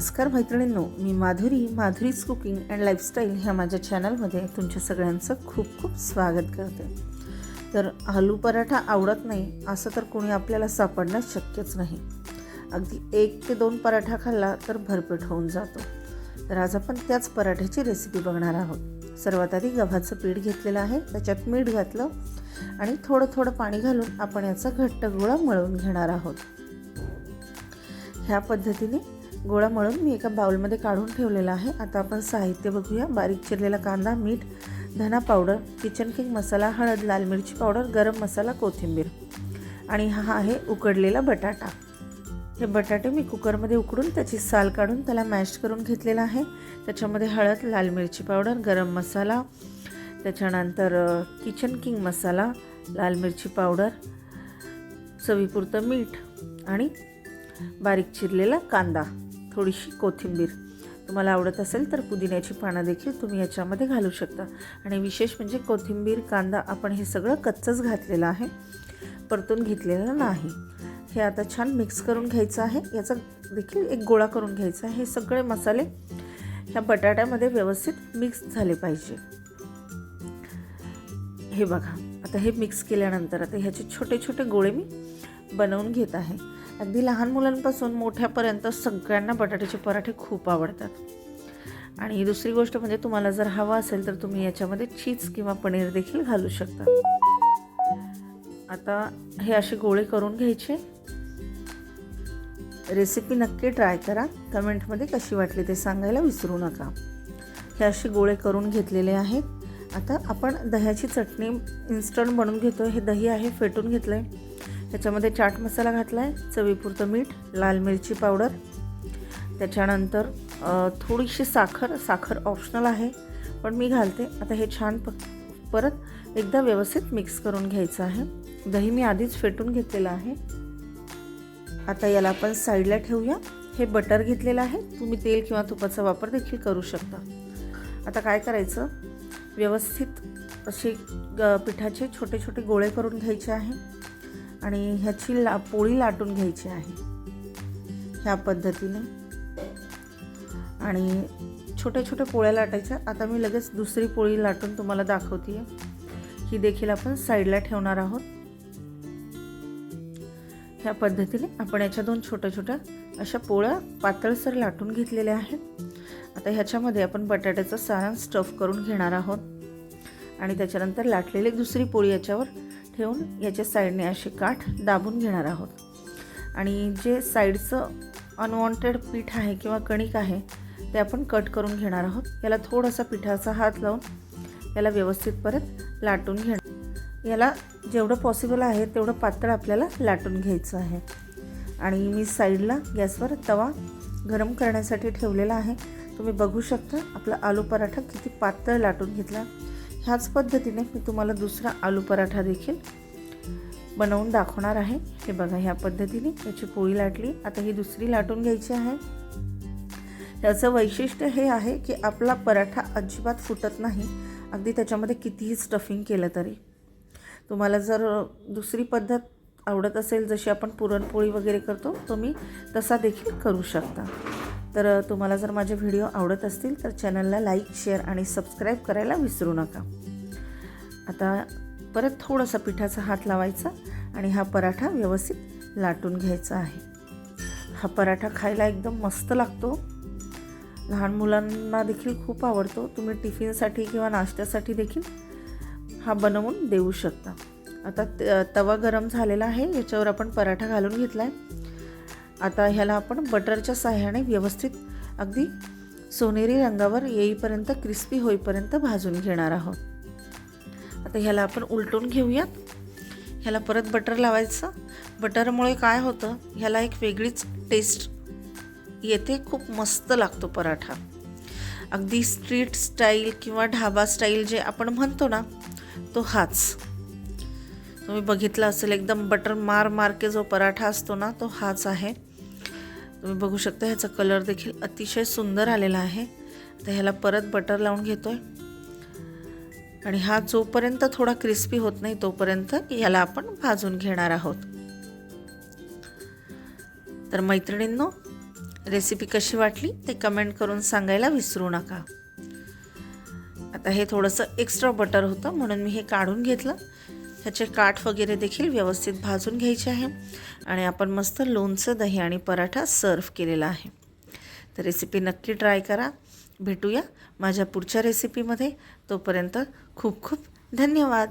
नमस्कार मैत्रिणींनो मी Madhuri Madhuri's cooking and lifestyle ह्या माझ्या चॅनलमध्ये तुमच्या सगळ्यांचं खूप खूप स्वागत करते. तर आलू पराठा आवडत नाही असं तर कोणी आपल्याला सापडणं शक्यच नाही. अगदी एक ते दोन पराठा खाल्ला तर भरपेट होऊन जातो. तर आज आपण त्याच पराठ्याची रेसिपी बघणार आहोत. सर्वात आधी गव्हाचं पीठ घेतलेलं आहे त्याच्यात मीठ घातलं आणि थोडं थोडं पाणी घालून आपण याचा घट्ट गोळा मळून घेणार आहोत. ह्या पद्धतीने गोळा मळून मी एका बाउलमध्ये काढून ठेवलेला आहे. आता आपण साहित्य बघूया. बारीक चिरलेला कांदा मीठ धना पावडर किचन किंग मसाला हळद लाल मिरची पावडर गरम मसाला कोथिंबीर. आणि हा आहे उकडलेला बटाटा. हे बटाटे मी कुकरमध्ये उकडून त्याची साल काढून त्याला मॅश करून घेतलेला आहे. त्याच्यामध्ये हळद लाल मिरची पावडर गरम मसाला त्याच्यानंतर किचन किंग मसाला लाल मिरची पावडर चवीपुरतं मीठ आणि बारीक चिरलेला कांदा. थोडीशी कोथिंबीर. तुम्हाला आवडत असेल तर पुदिन्याची पानं देखील तुम्ही याच्यामध्ये घालू शकता. आणि विशेष म्हणजे कोथिंबीर कांदा आपण हे सगळं कच्चंच घातलेलं आहे. परतून घेतलेलं नाही. हे आता छान मिक्स करून घ्यायचं आहे. याचा देखील एक गोळा करून घ्यायचा आहे. हे सगळे मसाले ह्या बटाट्यामध्ये व्यवस्थित मिक्स झाले पाहिजे. हे बघा. आता हे मिक्स केल्यानंतर आता ह्याचे छोटे छोटे गोळे मी बनवून घेत आहे. अगदी लहान मुलांपासून मोठ्यापर्यंत सगळ्यांना बटाट्याचे पराठे खूप आवडतात. आणि दुसरी गोष्ट म्हणजे तुम्हाला जर हवा असेल तर तुम्ही याच्यामध्ये चीज किंवा पनीर देखील घालू शकता. आता हे असे गोळे करून घ्यायचे. रेसिपी नक्की ट्राय करा. कमेंटमध्ये कशी वाटली ते सांगायला विसरू नका. हे असे गोळे करून घेतलेले आहेत. आता आपण दह्याची चटणी इन्स्टंट बनवून घेतो हे दही आहे फेटून घेतलं आहे त्याच्यामध्ये चाट मसाला घातला आहे चवीपुरतं मीठ लाल मिरची पावडर. त्याच्यानंतर थोडीशी साखर साखर ऑप्शनल आहे पण मी घालते. आता हे छान प परत एकदा व्यवस्थित मिक्स करून घ्यायचं आहे. दही मी आधीच फेटून घेतलेलं आहे. आता याला आपण साईडला ठेवूया. हे बटर घेतलेलं आहे. तुम्ही तेल किंवा तुपाचा वापर देखील करू शकता. आता काय करायचं? व्यवस्थित असे ग पिठाचे छोटे छोटे गोळे करून घ्यायचे आहे. आणि ह्याची ला पोळी लाटून घ्यायची आहे. ह्या पद्धतीने. आणि छोट्या छोट्या पोळ्या लाटायच्या. आता मी लगेच दुसरी पोळी लाटून तुम्हाला दाखवते ही देखील आपण साईडला ठेवणार आहोत. ह्या पद्धतीने आपण याच्या दोन छोट्या छोट्या अशा पोळ्या पातळसर लाटून घेतलेल्या आहेत. आता ह्याच्यामध्ये आपण बटाट्याचं सारण स्टफ करून घेणार आहोत. आणि त्याच्यानंतर लाटलेली दुसरी पोळी याच्यावर ठेवून याच्या साईडने असे काठ दाबून घेणार आहोत. आणि जे साईडचं अनवॉन्टेड पीठ आहे किंवा कणिक आहे ते आपण कट करून घेणार आहोत. याला थोडासा पिठाचा हात लावून याला व्यवस्थित परत लाटून घेणार. याला जेवढं पॉसिबल आहे तेवढं पातळ आपल्याला लाटून घ्यायचं आहे. आणि मी साईडला गॅसवर तवा गरम करण्यासाठी ठेवलेला आहे. तुम्ही बघू शकता आपला आलू पराठा किती पातळ लाटून घेतला. ह्याच पद्धतीने मी तुम्हाला दुसरा आलू पराठा देखील बनवून दाखवणार आहे. हे बघा ह्या पद्धतीने याची पोळी लाटली. आता ही दुसरी लाटून घ्यायची आहे. याचं वैशिष्ट्य हे आहे की आपला पराठा अजिबात फुटत नाही. अगदी त्याच्यामध्ये कितीही स्टफिंग केलं तरी. तुम्हाला जर दुसरी पद्धत आवडत असेल जशी आपण पुरणपोळी वगैरे करतो तुम्ही तसा देखील करू शकता. तर तुम्हाला जर माझे व्हिडिओ आवडत असतील तर चॅनलला लाईक शेअर आणि सबस्क्राईब करायला विसरू नका. आता परत थोडासा पिठाचा हात लावायचा आणि हा पराठा व्यवस्थित लाटून घ्यायचा आहे. हा पराठा खायला एकदम मस्त लागतो. लहान मुलांना देखील खूप आवडतो. तुम्ही टिफिनसाठी किंवा नाश्त्यासाठी देखील हा बनवून देऊ शकता. आता तवा गरम झालेला आहे. याच्यावर आपण पराठा घालून घेतला आहे आता ह्याला आपण बटरच्या साह्याने व्यवस्थित अगदी सोनेरी रंगावर येईपर्यंत क्रिस्पी होईपर्यंत भाजून घेणार आहोत. आता ह्याला आपण उलटून घेऊयात. ह्याला परत बटर लावायचं. बटरमुळे काय होतं ह्याला एक वेगळीच टेस्ट येते खूप मस्त लागतो पराठा. अगदी स्ट्रीट स्टाईल किंवा ढाबा स्टाईल जे आपण म्हणतो ना तो हाच. तुम्ही बघितला असेल एकदम बटर मार के जो पराठा असतो ना तो हाच आहे. तुम्ही बघू शकता ह्याचा कलर देखील अतिशय सुंदर आलेला आहे. आता ह्याला परत बटर लावून घेतो आहे आणि हा जोपर्यंत थोडा क्रिस्पी होत नाही तोपर्यंत याला आपण भाजून घेणार आहोत. तर मैत्रिणींनो रेसिपी कशी वाटली ते कमेंट करून सांगायला विसरू नका. आता हे थोडंसं एक्स्ट्रा बटर होतं म्हणून मी हे काढून घेतलं. ह्याचे काठ वगैरे देखील व्यवस्थित भाजून घ्यायचे आहे. आणि आपण मस्त लोणचं दही आणि पराठा सर्व केलेला आहे. तर रेसिपी नक्की ट्राय करा. भेटूया माझ्या पुढच्या रेसिपीमध्ये तोपर्यंत खूप खूप धन्यवाद.